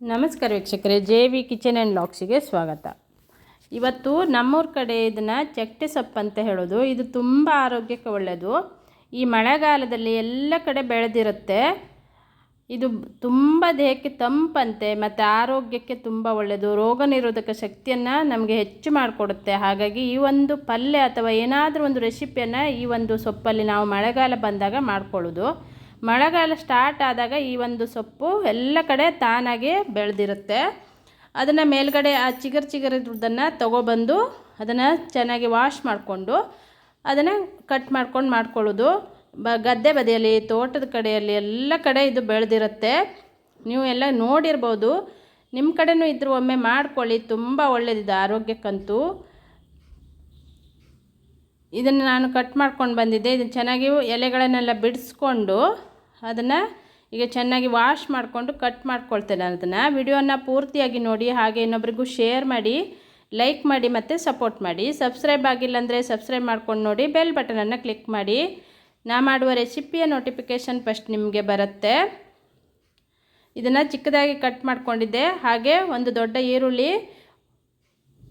ನಮಸ್ಕಾರ ವೀಕ್ಷಕರೇ, J V kitchen and ಲಾಕ್ಸಿಗೆ ಸ್ವಾಗತ. ಇವತ್ತು ನಮ್ಮೂರ ಕಡೆ ಇದನ್ನು ಚಟ್ಟೆ ಸೊಪ್ಪು ಅಂತ ಹೇಳೋದು. ಇದು ತುಂಬ ಆರೋಗ್ಯಕ್ಕೆ ಒಳ್ಳೆಯದು ಈ ಮಳೆಗಾಲದಲ್ಲಿ ಎಲ್ಲ ಕಡೆ ಬೆಳೆದಿರುತ್ತೆ. ಇದು ತುಂಬ ದೇಹಕ್ಕೆ ತಂಪಂತೆ, ಮತ್ತು ಆರೋಗ್ಯಕ್ಕೆ ತುಂಬ ಒಳ್ಳೆಯದು ರೋಗ ನಿರೋಧಕ ಶಕ್ತಿಯನ್ನು ನಮಗೆ ಹೆಚ್ಚು ಮಾಡಿಕೊಡುತ್ತೆ. ಹಾಗಾಗಿ ಈ ಒಂದು ಪಲ್ಯ ಅಥವಾ ಏನಾದರೂ ಒಂದು ರೆಸಿಪಿಯನ್ನು ಈ ಒಂದು ಸೊಪ್ಪಲ್ಲಿ ನಾವು ಮಳೆಗಾಲ ಬಂದಾಗ ಮಾಡ್ಕೊಳ್ಳೋದು. ಮಳೆಗಾಲ ಸ್ಟಾರ್ಟ್ ಆದಾಗ ಈ ಒಂದು ಸೊಪ್ಪು ಎಲ್ಲ ಕಡೆ ತಾನಾಗೆ ಬೆಳೆದಿರುತ್ತೆ. ಅದನ್ನು ಮೇಲ್ಗಡೆ ಆ ಚಿಗರ್ ಚಿಗರಿದ್ದನ್ನು ತೊಗೊಬಂದು ಅದನ್ನು ಚೆನ್ನಾಗಿ ವಾಶ್ ಮಾಡಿಕೊಂಡು ಅದನ್ನು ಕಟ್ ಮಾಡ್ಕೊಂಡು ಮಾಡ್ಕೊಳ್ಳೋದು. ಬ, ಗದ್ದೆ ಬದಿಯಲ್ಲಿ, ತೋಟದ ಕಡೆಯಲ್ಲಿ ಎಲ್ಲ ಕಡೆ ಇದು ಬೆಳೆದಿರುತ್ತೆ. ನೀವು ಎಲ್ಲ ನೋಡಿರ್ಬೋದು. ನಿಮ್ಮ ಕಡೆನೂ ಇದ್ರೂ ಒಮ್ಮೆ ಮಾಡ್ಕೊಳ್ಳಿ. ತುಂಬ ಒಳ್ಳೆಯದಿದೆ ಆರೋಗ್ಯಕ್ಕಂತೂ. ಇದನ್ನು ನಾನು ಕಟ್ ಮಾಡ್ಕೊಂಡು ಬಂದಿದ್ದೆ. ಇದನ್ನು ಚೆನ್ನಾಗಿ ಎಲೆಗಳನ್ನೆಲ್ಲ ಬಿಡಿಸ್ಕೊಂಡು ಅದನ್ನು ಈಗ ಚೆನ್ನಾಗಿ ವಾಶ್ ಮಾಡಿಕೊಂಡು ಕಟ್ ಮಾಡ್ಕೊಳ್ತೇನೆ ಅದನ್ನು. ವಿಡಿಯೋನ ಪೂರ್ತಿಯಾಗಿ ನೋಡಿ, ಹಾಗೆ ಇನ್ನೊಬ್ರಿಗೂ ಶೇರ್ ಮಾಡಿ ಲೈಕ್ ಮಾಡಿ ಮತ್ತು ಸಪೋರ್ಟ್ ಮಾಡಿ. ಸಬ್ಸ್ಕ್ರೈಬ್ ಆಗಿಲ್ಲ ಅಂದರೆ ಸಬ್ಸ್ಕ್ರೈಬ್ ಮಾಡ್ಕೊಂಡು ನೋಡಿ ಬೆಲ್ ಬಟನನ್ನು ಕ್ಲಿಕ್ ಮಾಡಿ. ನಾ ಮಾಡುವ ರೆಸಿಪಿಯ ನೋಟಿಫಿಕೇಷನ್ ಫಸ್ಟ್ ನಿಮಗೆ ಬರುತ್ತೆ. ಇದನ್ನು ಚಿಕ್ಕದಾಗಿ ಕಟ್ ಮಾಡ್ಕೊಂಡಿದ್ದೆ. ಹಾಗೆ ಒಂದು ದೊಡ್ಡ ಈರುಳ್ಳಿ,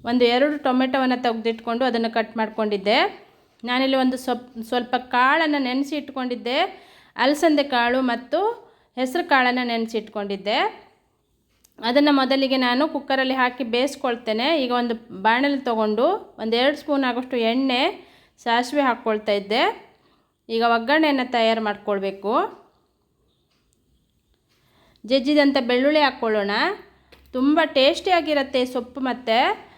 ಒಂದು ಎರಡು ಟೊಮೆಟೊವನ್ನು ತೆಗೆದಿಟ್ಕೊಂಡು ಅದನ್ನು ಕಟ್ ಮಾಡ್ಕೊಂಡಿದ್ದೆ. ನಾನಿಲ್ಲಿ ಒಂದು ಸ್ವಲ್ಪ ಸ್ವಲ್ಪ ಕಾಳನ್ನು ನೆನೆಸಿ ಇಟ್ಕೊಂಡಿದ್ದೆ ಅಲಸಂದೆ ಕಾಳು ಮತ್ತು ಹೆಸರು ಕಾಳನ್ನು ನೆನೆಸಿಟ್ಕೊಂಡಿದ್ದೆ. ಅದನ್ನು ಮೊದಲಿಗೆ ನಾನು ಕುಕ್ಕರಲ್ಲಿ ಹಾಕಿ ಬೇಯಿಸ್ಕೊಳ್ತೇನೆ. ಈಗ ಒಂದು ಬಾಣಲೆ ತೊಗೊಂಡು ಒಂದು ಎರಡು ಸ್ಪೂನ್ ಆಗೋಷ್ಟು ಎಣ್ಣೆ ಸಾಸಿವೆ ಹಾಕ್ಕೊಳ್ತಾ ಇದ್ದೆ. ಈಗ ಒಗ್ಗರಣೆಯನ್ನು ತಯಾರು ಮಾಡಿಕೊಳ್ಬೇಕು. ಜಜ್ಜಿದಂಥ ಬೆಳ್ಳುಳ್ಳಿ ಹಾಕ್ಕೊಳ್ಳೋಣ. ತುಂಬ ಟೇಸ್ಟಿಯಾಗಿರುತ್ತೆ ಸೊಪ್ಪು ಮತ್ತು.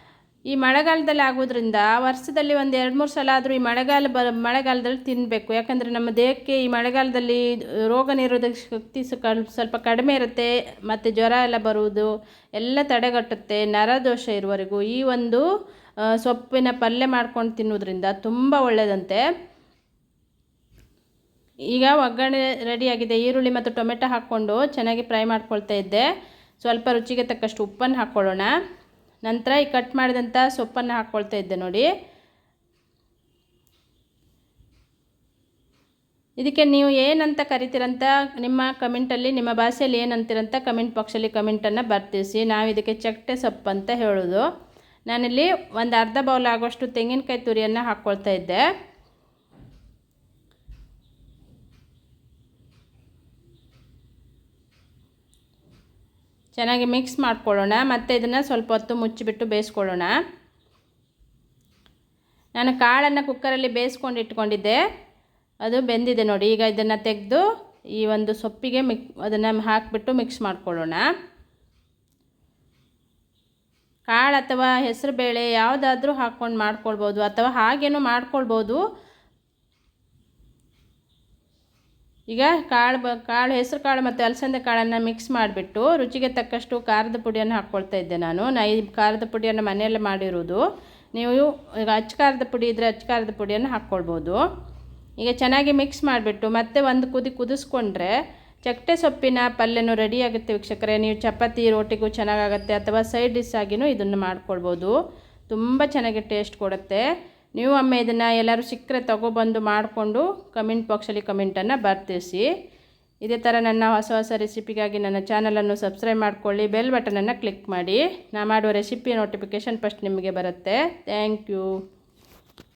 ಈ ಮಳೆಗಾಲದಲ್ಲಿ ಆಗೋದ್ರಿಂದ ವರ್ಷದಲ್ಲಿ ಒಂದು ಎರಡು ಮೂರು ಸಲ ಆದರೂ ಈ ಮಳೆಗಾಲ ಬ, ಮಳೆಗಾಲದಲ್ಲಿ ತಿನ್ನಬೇಕು ಯಾಕಂದರೆ ನಮ್ಮ ದೇಹಕ್ಕೆ ಈ ಮಳೆಗಾಲದಲ್ಲಿ ರೋಗ ನಿರೋಧಕ ಶಕ್ತಿ ಸ್ವಲ್ಪ ಕಡಿಮೆ ಇರುತ್ತೆ, ಮತ್ತು ಜ್ವರ ಎಲ್ಲ ಬರುವುದು, ಎಲ್ಲ ತಡೆಗಟ್ಟುತ್ತೆ ನರದೋಷ ಇರುವವರೆಗೂ. ಈ ಒಂದು ಸೊಪ್ಪಿನ ಪಲ್ಯ ಮಾಡ್ಕೊಂಡು ತಿನ್ನೋದ್ರಿಂದ ತುಂಬ ಒಳ್ಳೆಯದಂತೆ ಈಗ ಒಗ್ಗರಣೆ ರೆಡಿಯಾಗಿದೆ. ಈರುಳ್ಳಿ ಮತ್ತು ಟೊಮೆಟೊ ಹಾಕ್ಕೊಂಡು ಚೆನ್ನಾಗಿ ಫ್ರೈ ಮಾಡ್ಕೊಳ್ತಾ ಇದ್ದೆ. ಸ್ವಲ್ಪ ರುಚಿಗೆ ತಕ್ಕಷ್ಟು ಉಪ್ಪನ್ನು ಹಾಕ್ಕೊಳ್ಳೋಣ. ನಂತರ ಈ ಕಟ್ ಮಾಡಿದಂಥ ಸೊಪ್ಪನ್ನು ಹಾಕ್ಕೊಳ್ತಾ ಇದ್ದೆ ನೋಡಿ. ಇದಕ್ಕೆ ನೀವು ಏನಂತ ಕರಿತೀರಂತ ನಿಮ್ಮ ಕಮೆಂಟಲ್ಲಿ ನಿಮ್ಮ ಭಾಷೆಯಲ್ಲಿ ಏನಂತೀರಂತ ಕಮೆಂಟ್ ಬಾಕ್ಸಲ್ಲಿ ಕಮೆಂಟನ್ನು ಬರ್ತಿಸಿ. ನಾವು ಇದಕ್ಕೆ ಚಟ್ಟೆ ಸೊಪ್ಪು ಅಂತ ಹೇಳೋದು. ನಾನಿಲ್ಲಿ ಒಂದು ಅರ್ಧ ಬೌಲ್ ಆಗೋಷ್ಟು ತೆಂಗಿನಕಾಯಿ ತುರಿಯನ್ನು ಹಾಕ್ಕೊಳ್ತಾ ಇದ್ದೆ. ಚೆನ್ನಾಗಿ ಮಿಕ್ಸ್ ಮಾಡ್ಕೊಳ್ಳೋಣ. ಮತ್ತು ಇದನ್ನು ಸ್ವಲ್ಪ ಹೊತ್ತು ಮುಚ್ಚಿಬಿಟ್ಟು ಬೇಯಿಸ್ಕೊಳ್ಳೋಣ. ನಾನು ಕಾಳನ್ನು ಕುಕ್ಕರಲ್ಲಿ ಬೇಯಿಸ್ಕೊಂಡು ಇಟ್ಕೊಂಡಿದ್ದೆ. ಅದು ಬೆಂದಿದೆ ನೋಡಿ. ಈಗ ಇದನ್ನು ತೆಗೆದು ಈ ಒಂದು ಸೊಪ್ಪಿಗೆ ಮಿಕ್ ಅದನ್ನು ಹಾಕಿಬಿಟ್ಟು ಮಿಕ್ಸ್ ಮಾಡ್ಕೊಳ್ಳೋಣ. ಕಾಳು ಅಥವಾ ಹೆಸರು ಬೇಳೆ ಯಾವುದಾದ್ರೂ ಹಾಕ್ಕೊಂಡು ಮಾಡ್ಕೊಳ್ಬೋದು ಅಥವಾ ಹಾಗೇನೂ ಮಾಡ್ಕೊಳ್ಬೋದು. ಈಗ ಕಾಳು ಬ, ಕಾಳು, ಹೆಸರು ಕಾಳು ಮತ್ತು ಅಲಸಂದೆ ಕಾಳನ್ನು ಮಿಕ್ಸ್ ಮಾಡಿಬಿಟ್ಟು ರುಚಿಗೆ ತಕ್ಕಷ್ಟು ಖಾರದ ಪುಡಿಯನ್ನು ಹಾಕ್ಕೊಳ್ತಾ ಇದ್ದೆ ನಾನು. ನೈ ಖಾರದ ಪುಡಿಯನ್ನು ಮನೆಯಲ್ಲೇ ಮಾಡಿರೋದು. ನೀವು ಈಗ ಅಚ್ಚ ಖಾರದ ಪುಡಿ ಇದ್ದರೆ ಅಚ್ಚ ಖಾರದ ಪುಡಿಯನ್ನು ಹಾಕ್ಕೊಳ್ಬೋದು ಈಗ ಚೆನ್ನಾಗಿ ಮಿಕ್ಸ್ ಮಾಡಿಬಿಟ್ಟು ಮತ್ತೆ ಒಂದು ಕುದಿ ಕುದಿಸ್ಕೊಂಡ್ರೆ ಚಕ್ಕೆ ಸೊಪ್ಪಿನ ಪಲ್ಯನೂ ರೆಡಿಯಾಗುತ್ತೆ ವೀಕ್ಷಕರೇ. ನೀವು ಚಪಾತಿ, ರೋಟಿಗೂ ಚೆನ್ನಾಗಾಗುತ್ತೆ ಅಥವಾ ಸೈಡ್ ಡಿಶ್ ಆಗಿನೂ ಇದನ್ನು ಮಾಡ್ಕೊಳ್ಬೋದು. ತುಂಬ ಚೆನ್ನಾಗಿ ಟೇಸ್ಟ್ ಕೊಡುತ್ತೆ. ನೀವು ಒಮ್ಮೆ ಇದನ್ನು ಎಲ್ಲರೂ ಸಿಕ್ಕರೆ ತೊಗೊಬಂದು ಮಾಡಿಕೊಂಡು ಕಮೆಂಟ್ ಬಾಕ್ಸಲ್ಲಿ ಕಮೆಂಟನ್ನು ಬರ್ತಿಸಿ. ಇದೇ ಥರ ನನ್ನ ಹೊಸ ಹೊಸ ರೆಸಿಪಿಗಾಗಿ ನನ್ನ ಚಾನಲನ್ನು ಸಬ್ಸ್ಕ್ರೈಬ್ ಮಾಡ್ಕೊಳ್ಳಿ, ಬೆಲ್ ಬಟನನ್ನು ಕ್ಲಿಕ್ ಮಾಡಿ. ನಾ ಮಾಡುವ ರೆಸಿಪಿ ನೋಟಿಫಿಕೇಷನ್ ಫಸ್ಟ್ ನಿಮಗೆ ಬರುತ್ತೆ. Thank you.